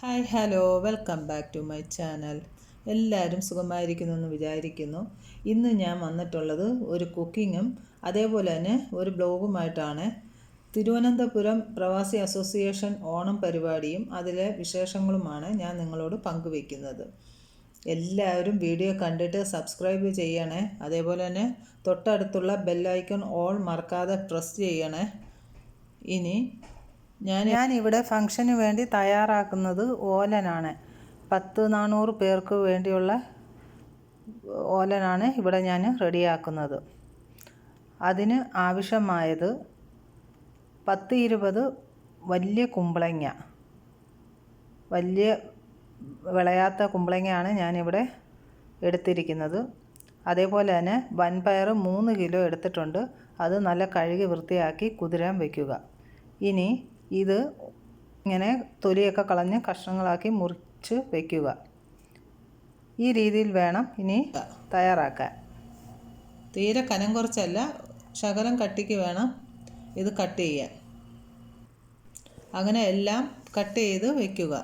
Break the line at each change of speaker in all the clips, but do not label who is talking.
Hi hello welcome back to my channel. എല്ലാവരും സുഖമായിരിക്കുന്നു എന്ന് വിചാരിക്കുന്നു. ഇന്ന് ഞാൻ വന്നിട്ടുള്ളത് ഒരു കുക്കിങ്ങും അതേപോലെ തന്നെ ഒരു ബ്ലോഗുമായിട്ടാണ്. തിരുവനന്തപുരം പ്രവാസി അസോസിയേഷൻ ഓണം പരിപാടിയും അതിലെ വിശേഷങ്ങളുമാണ് ഞാൻ നിങ്ങളോട് പങ്കുവെക്കുന്നത് എല്ലാവരും വീഡിയോ കണ്ടിട്ട് സബ്സ്ക്രൈബ് ചെയ്യണേ. അതേപോലെ തന്നെ തൊട്ടടുത്തുള്ള ബെല്ലൈക്കൺ ഓൾ മറക്കാതെ പ്രസ് ചെയ്യണേ. ഇനി ഞാൻ ഇവിടെ ഫംഗ്ഷന് വേണ്ടി തയ്യാറാക്കുന്നത് ഓലനാണ്. പത്ത് നാനൂറ് പേർക്ക് വേണ്ടിയുള്ള ഓലനാണ് ഇവിടെ ഞാൻ റെഡിയാക്കുന്നത്. അതിന് ആവശ്യമായത് പത്ത് ഇരുപത് വലിയ കുമ്പളങ്ങ. വലിയ വിളയാത്ത കുമ്പളങ്ങയാണ് ഞാനിവിടെ എടുത്തിരിക്കുന്നത്. അതേപോലെ തന്നെ വൻപയർ മൂന്ന് കിലോ എടുത്തിട്ടുണ്ട്. അത് നല്ല കഴുകി വൃത്തിയാക്കി കുതിരാൻ വയ്ക്കുക ഇനി ഇത് ഇങ്ങനെ തൊലിയൊക്കെ കളഞ്ഞ് കഷ്ണങ്ങളാക്കി മുറിച്ച് വയ്ക്കുക ഈ രീതിയിൽ വേണം ഇനി തയ്യാറാക്കാൻ. തീരെ കനം കുറച്ചല്ല ശകലം കട്ടിക്ക് വേണം ഇത് കട്ട് ചെയ്യാൻ. അങ്ങനെ എല്ലാം കട്ട് ചെയ്ത് വയ്ക്കുക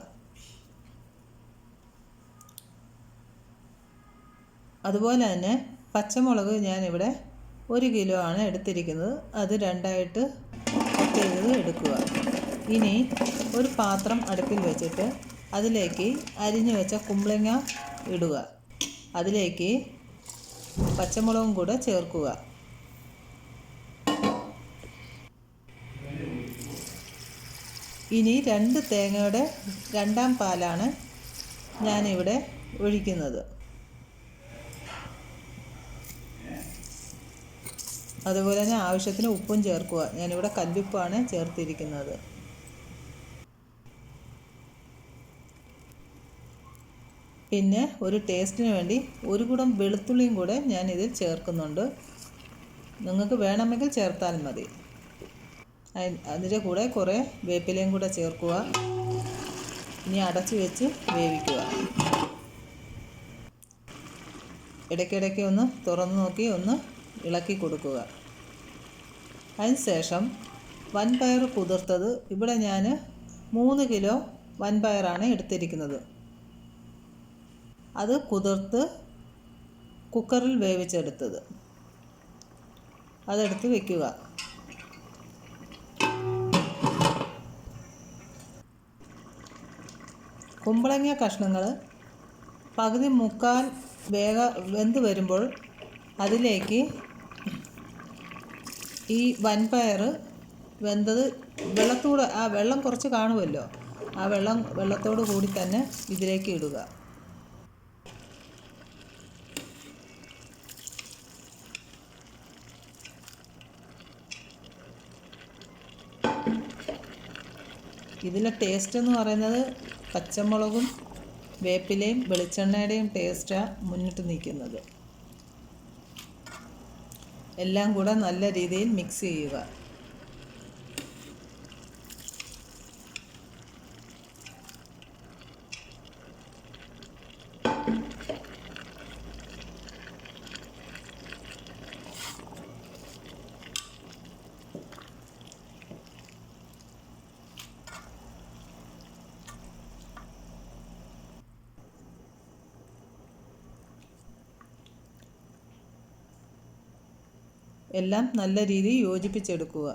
അതുപോലെ തന്നെ പച്ചമുളക് ഞാനിവിടെ ഒരു കിലോ ആണ് എടുത്തിരിക്കുന്നത്. അത് രണ്ടായിട്ട് കട്ട് ചെയ്ത് എടുക്കുക. ഇനി ഒരു പാത്രം അടുപ്പിൽ വെച്ചിട്ട് അതിലേക്ക് അരിഞ്ഞു വെച്ച കുമ്പളങ്ങ ഇടുക. അതിലേക്ക് പച്ചമുളകും കൂടെ ചേർക്കുക. ഇനി രണ്ട് തേങ്ങയുടെ രണ്ടാം പാലാണ് ഞാനിവിടെ ഒഴിക്കുന്നത്. അതുപോലെ തന്നെ ആവശ്യത്തിന് ഉപ്പും ചേർക്കുക. ഞാനിവിടെ കല്ലുപ്പാണ് ചേർത്തിരിക്കുന്നത്. പിന്നെ ഒരു ടേസ്റ്റിന് വേണ്ടി ഒരു കുടം വെളുത്തുള്ളിയും കൂടെ ഞാൻ ഇതിൽ ചേർക്കുന്നുണ്ട്. നിങ്ങൾക്ക് വേണമെങ്കിൽ ചേർത്താൽ മതി. അതിന്റെ കൂടെ കുറേ വേപ്പിലയും കൂടെ ചേർക്കുക. ഇനി അടച്ചു വെച്ച് വേവിക്കുക. ഇടയ്ക്കിടയ്ക്ക് ഒന്ന് തുറന്നു നോക്കി ഒന്ന് ഇളക്കി കൊടുക്കുക. അതിനുശേഷം വൻപയർ കുതിർത്തത് ഇവിടെ ഞാൻ മൂന്ന് കിലോ വൻപയറാണ് എടുത്തിരിക്കുന്നത്. അത് കുതിർത്ത് കുക്കറിൽ വേവിച്ചെടുത്തത്. അതെടുത്ത് വെക്കുക. കുമ്പളങ്ങ കഷ്ണങ്ങൾ പകുതി മുക്കാൽ വേഗ വെന്ത് വരുമ്പോൾ അതിലേക്ക് ഈ വൻപയർ വെന്തത് വെള്ളത്തോട് ആ വെള്ളം കുറച്ച് കാണുമല്ലോ? ആ വെള്ളം വെള്ളത്തോട് കൂടി തന്നെ ഇതിലേക്ക് ഇടുക. ഇതിലെ ടേസ്റ്റ് എന്ന് പറയുന്നത് പച്ചമുളകും വേപ്പിലയും വെളിച്ചെണ്ണയുടെയും ടേസ്റ്റാണ് മുന്നിട്ട് നിൽക്കുന്നത്. എല്ലാം കൂടെ നല്ല രീതിയിൽ മിക്സ് ചെയ്യുക. എല്ലാം നല്ല രീതിയിൽ യോജിപ്പിച്ചെടുക്കുക.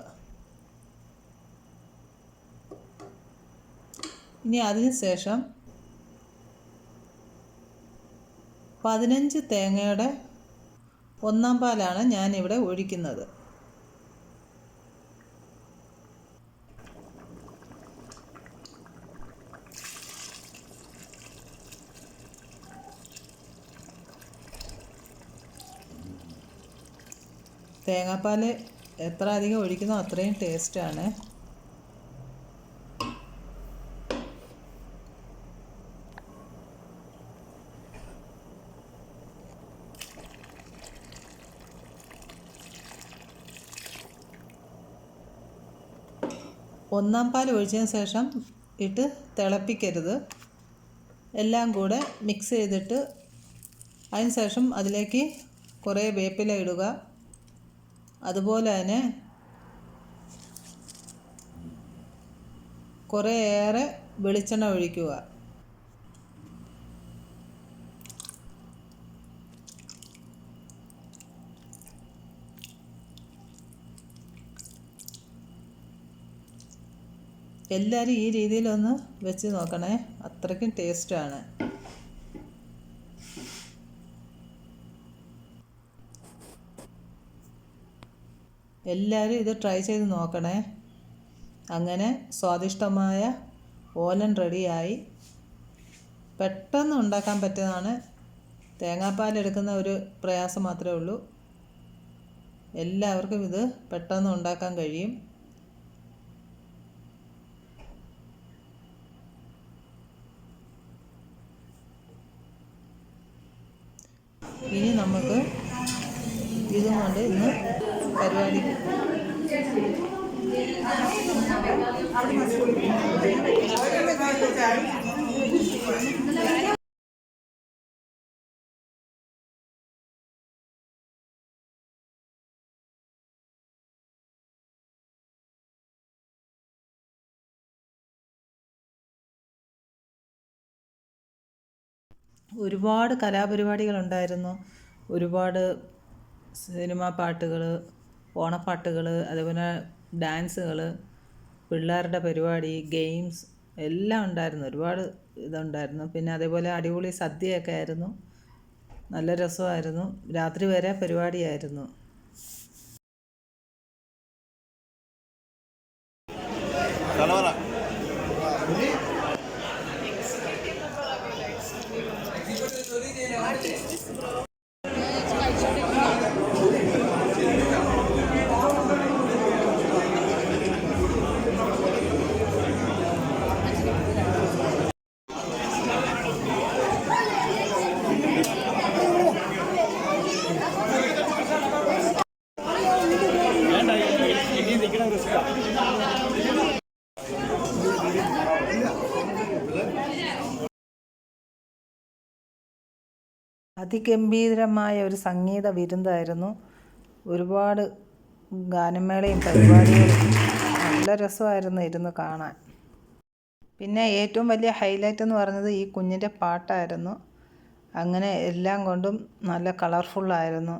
ഇനി അതിന് ശേഷം പതിനഞ്ച് തേങ്ങയുടെ ഒന്നാം പാലാണ് ഞാനിവിടെ ഒഴിക്കുന്നത്. തേങ്ങാപ്പാൽ എത്ര അധികം ഒഴിക്കുന്നോ അത്രയും ടേസ്റ്റാണ്. ഒന്നാം പാൽ ഒഴിച്ചതിന് ശേഷം ഇട്ട് തിളപ്പിക്കരുത്. എല്ലാം കൂടെ മിക്സ് ചെയ്തിട്ട് അതിന് ശേഷം അതിലേക്ക് കുറേ വേപ്പില ഇടുക. അതുപോലെ തന്നെ കുറേയേറെ വെളിച്ചെണ്ണ ഒഴിക്കുക. എല്ലാവരും ഈ രീതിയിലൊന്ന് വെച്ച് നോക്കണേ. അത്രയ്ക്കും ടേസ്റ്റാണ് എല്ലാവരും ഇത് ട്രൈ ചെയ്ത് നോക്കണേ. അങ്ങനെ സ്വാദിഷ്ടമായ ഓലൻ റെഡിയായി. പെട്ടെന്ന് ഉണ്ടാക്കാൻ പറ്റുന്നതാണ്. തേങ്ങാപ്പാൽ എടുക്കുന്ന ഒരു പ്രയാസം മാത്രമേ ഉള്ളൂ. എല്ലാവർക്കും ഇത് പെട്ടെന്ന് ഉണ്ടാക്കാൻ കഴിയും. ഇനി നമുക്ക് ഇതും കൊണ്ട് ഇന്ന് പരിപാടി ഒരുപാട് കലാപരിപാടികളുണ്ടായിരുന്നു. ഒരുപാട് സിനിമാ പാട്ടുകൾ ഓണപ്പാട്ടുകൾ അതേപോലെ ഡാൻസുകൾ പിള്ളേരുടെ പരിപാടി ഗെയിംസ് എല്ലാം ഉണ്ടായിരുന്നു. ഒരുപാട് ഇതുണ്ടായിരുന്നു. പിന്നെ അതേപോലെ അടിപൊളി സദ്യയൊക്കെ ആയിരുന്നു. നല്ല രസമായിരുന്നു. രാത്രി വരെ പരിപാടിയായിരുന്നു. അതിഗംഭീരമായ ഒരു സംഗീത വിരുന്നായിരുന്നു. ഒരുപാട് ഗാനമേളയും പരിപാടികളും നല്ല രസമായിരുന്നു ഇരുന്ന് കാണാൻ. പിന്നെ ഏറ്റവും വലിയ ഹൈലൈറ്റ് എന്ന് പറഞ്ഞത് ഈ കുഞ്ഞിന്റെ പാട്ടായിരുന്നു. അങ്ങനെ എല്ലാം കൊണ്ടും നല്ല കളർഫുള്ളായിരുന്നു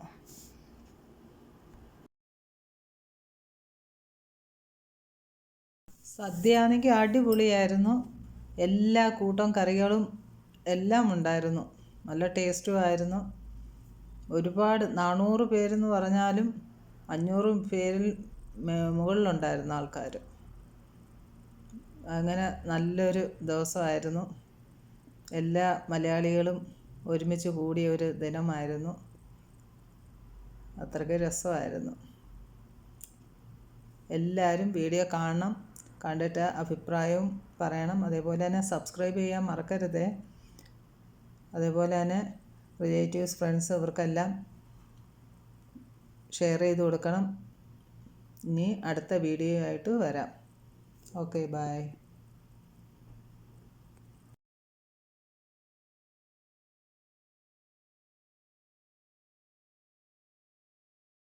സദ്യയാണെങ്കിൽ അടിപൊളിയായിരുന്നു. എല്ലാ കൂട്ടം കറികളും എല്ലാം ഉണ്ടായിരുന്നു. നല്ല ടേസ്റ്റും ആയിരുന്നു. ഒരുപാട് നാനൂറ് പേരെന്ന് പറഞ്ഞാലും അഞ്ഞൂറ് പേരിൽ മുകളിലുണ്ടായിരുന്നു ആൾക്കാർ. അങ്ങനെ നല്ലൊരു ദിവസമായിരുന്നു. എല്ലാ മലയാളികളും ഒരുമിച്ച് കൂടിയ ഒരു ദിനമായിരുന്നു. അത്രയ്ക്ക് രസമായിരുന്നു. എല്ലാവരും വീഡിയോ കാണണം കണ്ടിട്ട് അഭിപ്രായവും പറയണം. അതേപോലെ തന്നെ സബ്സ്ക്രൈബ് ചെയ്യാൻ മറക്കരുതേ. അതേപോലെ തന്നെ റിലേറ്റീവ്സ് ഫ്രണ്ട്സ് ഇവർക്കെല്ലാം ഷെയർ ചെയ്ത് കൊടുക്കണം. ഇനി അടുത്ത വീഡിയോ ആയിട്ട് വരാം. Okay bye